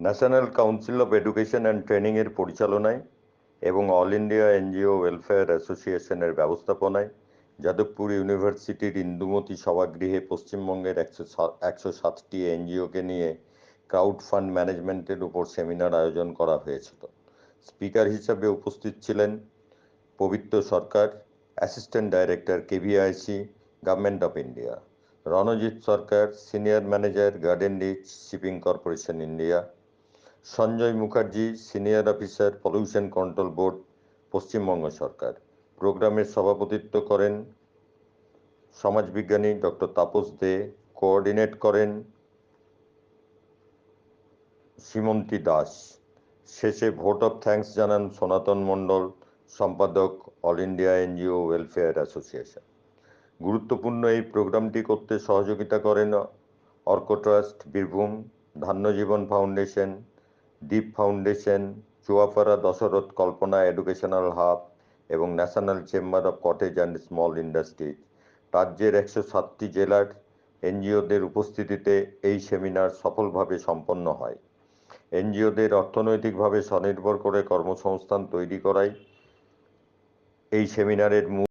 National council of education and ট্রেনিংয়ের পরিচালনায় এবং অল ইন্ডিয়া এনজিও ওয়েলফেয়ার অ্যাসোসিয়েশনের ব্যবস্থাপনায় যাদবপুর ইউনিভার্সিটির ইন্দুমতি সভাগৃহে পশ্চিমবঙ্গের একশো একশো সাতটি এনজিওকে নিয়ে ক্রাউড ফান্ড ম্যানেজমেন্টের উপর সেমিনার আয়োজন করা হয়েছিল। স্পিকার হিসাবে উপস্থিত ছিলেন Pabitra Sarkar assistant director KVIC government of India Ranajit Sarkar senior manager garden reach shipping corporation India Sanjay Mukherjee, senior officer, pollution control board, Paschimbanga সরকার। প্রোগ্রামের সভাপতিত্ব করেন সমাজবিজ্ঞানী ডক্টর তাপস দে, কোঅর্ডিনেট করেন সীমন্তী দাস। শেষে ভোট অফ থ্যাঙ্কস জানান সনাতন মণ্ডল সম্পাদক all India NGO welfare association. গুরুত্বপূর্ণ এই প্রোগ্রামটি করতে সহযোগিতা করেন Arka trust, Birbhum, Dhanyajiban foundation Dweep foundation Chuapara Dasharath Kalpana educational hub এবং national chamber of cottage and small industries রাজ্যের একশো সাতটি জেলার এনজিওদের উপস্থিতিতে এই সেমিনার সফলভাবে সম্পন্ন হয়। এনজিওদের অর্থনৈতিকভাবে স্বনির্ভর করে কর্মসংস্থান তৈরি করাই এই সেমিনারের মূল